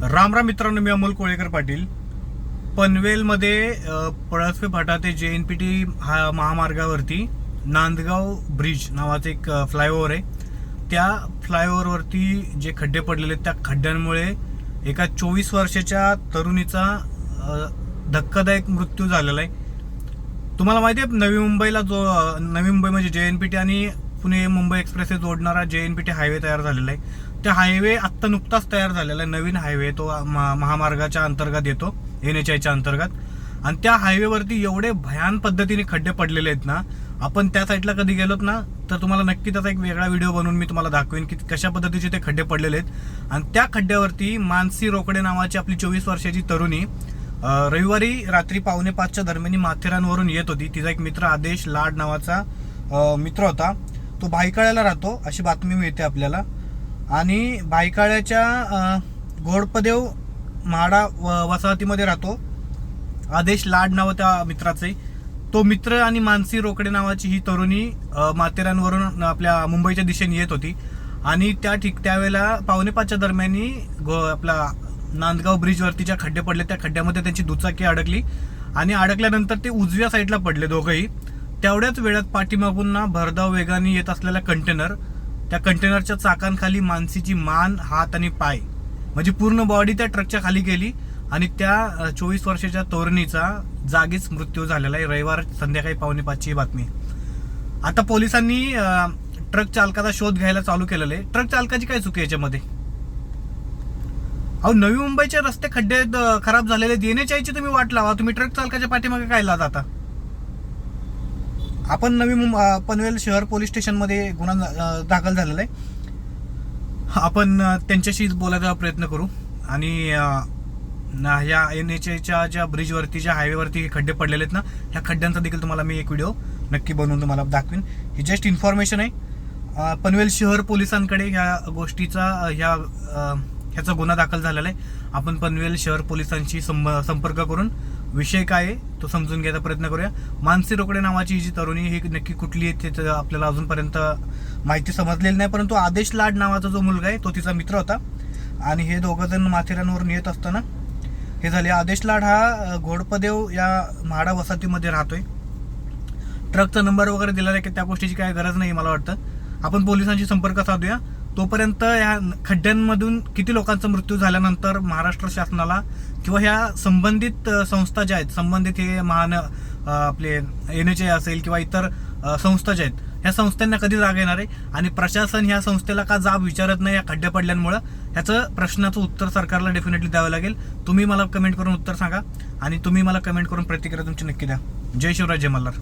राम राम मित्रांनो मी अमोल कोळेकर पाटील. पनवेलमध्ये पळसपे फाटा ते जे एन पी टी हा महामार्गावरती नांदगाव ब्रिज नावाचं एक फ्लायओव्हर आहे. त्या फ्लायओव्हरवरती जे खड्डे पडलेले आहेत त्या खड्ड्यांमुळे एका चोवीस वर्षाच्या तरुणीचा धक्कादायक मृत्यू झालेला आहे. तुम्हाला माहिती आहे नवी मुंबईला जो नवी मुंबई म्हणजे जे एन पी टी आणि पुणे मुंबई एक्सप्रेस जोडणारा जे एन पी टी हायवे तयार झालेला आहे. त्या हायवे आत्ता नुकताच तयार झालेला आहे. नवीन हायवे तो महामार्गाच्या अंतर्गत येतो. एन एच आयच्या अंतर्गत. आणि त्या हायवेवरती एवढे भयान पद्धतीने खड्डे पडलेले आहेत ना आपण त्या साईडला कधी गेलोत ना तर तुम्हाला नक्की त्याचा एक वेगळा व्हिडिओ बनवून मी तुम्हाला दाखवेन की कशा पद्धतीचे ते खड्डे पडलेले आहेत. आणि त्या खड्ड्यावरती मानसी रोकडे नावाची आपली चोवीस वर्षाची तरुणी रविवारी रात्री पावणे पाचच्या दरम्यान माथेरानवरून येत होती. तिचा एक मित्र आदेश लाड नावाचा मित्र होता. तो भायकाळ्याला राहतो. अशी बातमी मिळते आपल्याला. आणि भायकाळ्याच्या घोडपदेव गोडपदेव म्हाडा व- वसाहतीमध्ये राहतो. आदेश लाड नाव त्या मित्राचे तो मित्र आणि मानसी रोकडे नावाची ही तरुणी माथेरानवरून आपल्या मुंबईच्या दिशेने येत होती. आणि त्या ठिक त्यावेळेला पावणेपाचच्या दरम्यानी गो आपला नांदगाव ब्रिजवरती ज्या खड्डे पडले त्या खड्ड्यामध्ये त्यांची दुचाकी अडकली. आणि अडकल्यानंतर ते उजव्या साईडला पडले दोघंही. तेवढ्याच वेळात पाठीमागून ना भरधाव वेगाने येत असलेला कंटेनर त्या कंटेनरच्या चाकांखाली मानसीची मान हात आणि पाय. म्हणजे पूर्ण बॉडी त्या ट्रकच्या खाली गेली आणि त्या चोवीस वर्षाच्या तोरणीचा जागीच मृत्यू झालेला आहे. रविवार संध्याकाळी पावणे पाचची बातमी. आता पोलिसांनी ट्रक चालकाचा शोध घ्यायला चालू केलेला आहे. ट्रक चालकाची काय चुकी आहे याच्यामध्ये? अहो नवी मुंबईचे रस्ते खड्डे खराब झालेले देण्याची तुम्ही वाट लावा. तुम्ही ट्रक चालकाच्या पाठीमागे काय ला जाता आपण नवी मुंबई पनवेल शहर पोलीस स्टेशनमध्ये गुन्हा दाखल झालेला आहे. आपण त्यांच्याशी बोलायचा प्रयत्न करू. आणि ह्या या एन एच एच्या ज्या ब्रिजवरती ज्या हायवेवरती हे खड्डे पडलेले आहेत ना ह्या खड्ड्यांचा देखील तुम्हाला मी एक व्हिडिओ नक्की बनवून तुम्हाला दाखवीन. ही जस्ट इन्फॉर्मेशन आहे. पनवेल शहर पोलिसांकडे ह्या गोष्टीचा ह्या ह्याचा गुन्हा दाखल झालेला आहे. आपण पनवेल शहर पोलिसांशी संब- संपर्क करून विषय काय आहे तो समजून घ्यायचा प्रयत्न करूया. मानसी रोकडे नावाची जी तरुणी ही नक्की कुठली आहे ते आपल्याला अजूनपर्यंत माहिती समजलेली नाही परंतु आदेश लाड नावाचा जो मुलगा आहे तो तिचा मित्र होता. आणि हे दोघं जण माथेरानवरून येत असताना हे झाले. आदेश लाड हा घोडपदेव या म्हाडा वसाहतीमध्ये राहतोय. ट्रकचा नंबर वगैरे दिलेला आहे की त्या गोष्टीची काय गरज नाही मला वाटतं. आपण पोलिसांशी संपर्क साधूया. तोपर्यंत या खड्ड्यांमधून किती लोकांचा मृत्यू झाल्यानंतर महाराष्ट्र शासनाला किंवा ह्या संबंधित संस्था ज्या आहेत संबंधित हे महान आपले एन एच असेल किंवा इतर संस्था ज्या आहेत ह्या संस्थांना कधी जाग येणार आहे? आणि प्रशासन ह्या संस्थेला का जाब विचारत नाही या खड्ड्या पडल्यामुळं? ह्याचं प्रश्नाचं उत्तर सरकारला डेफिनेटली द्यावं लागेल. तुम्ही मला कमेंट करून उत्तर सांगा. आणि तुम्ही मला कमेंट करून प्रतिक्रिया तुमची नक्की द्या. जय शिवराज जय मल्हार.